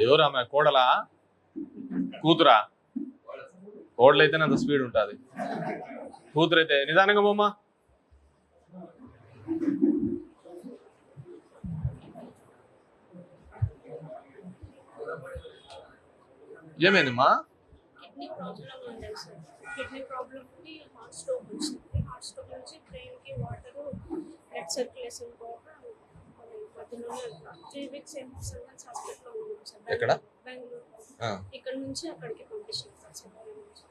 ఎవరు ఆమె? కోడలా? కూతురా? కోడలైతేనే అంత స్పీడ్ ఉంటుంది. కూతురైతే నిదానంగా బొమ్మ. ఏమైందమ్మా? కిడ్నీ ప్రాబ్లం ఉండే సార్ కిడ్నీ ప్రాబ్లమ్కి హార్ట్ స్ట్రోక్ వచ్చింది. హార్ట్ స్ట్రోక్ నుంచి బ్రెయిన్కి వాటర్ బ్లడ్ సర్క్యులేషన్ పోగా మధ్యలోనే త్రీ వీక్స్ ఏమో సర్వెన్స్ హాస్పిటల్లో ఉన్నాం సార్ ఎక్కడ? బెంగళూరు. ఆ. ఇక్కడ నుంచి అక్కడికి పంపించాం సార్ చెన్నై నుంచి.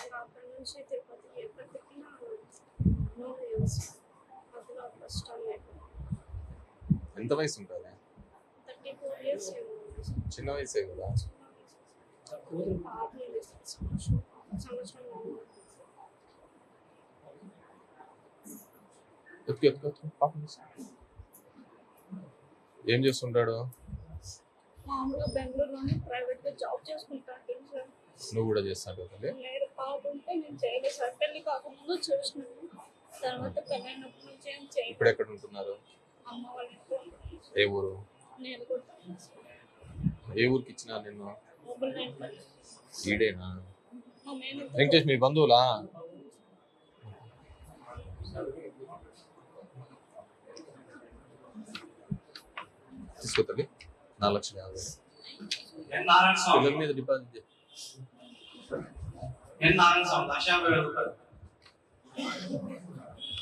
ఇంకా అక్కడ నుంచి తిరుపతికి ఎక్కడ తిప్పినా నో యూస్ మధ్యలో కష్టాలు ఎంత వయసు ఉంటుంది? Thirty four years. చిన్న వయసే కదా? ఏం చేస్తుంటాడు? మామూలుగా బెంగళూరులోనే ప్రైవేట్గా జాబ్ చేసుకుంటాను సార్ నువ్వు కూడా చేస్తాడు తల్లి? లేదు పాప ఉంటే నేను చేయలేదు సార్ పెళ్ళి కాకముందు చూసినాను. తర్వాత పెళ్ళైనప్పటి నుంచి ఏం ఇప్పుడు ఎక్కడ ఉంటున్నారు? అమ్మ వాళ్ళ ఇంట్లో ఏ ఊరు? నేను కూడా ఏ ఊరికి ఇచ్చినా నిన్ను? ఈడేనా? వెంకటేష్ మీ బంధువులా? తీసుకో తల్లి. నాలుగు లక్షల యాభై పిల్లల మీద డిపాజిట్ చేయి.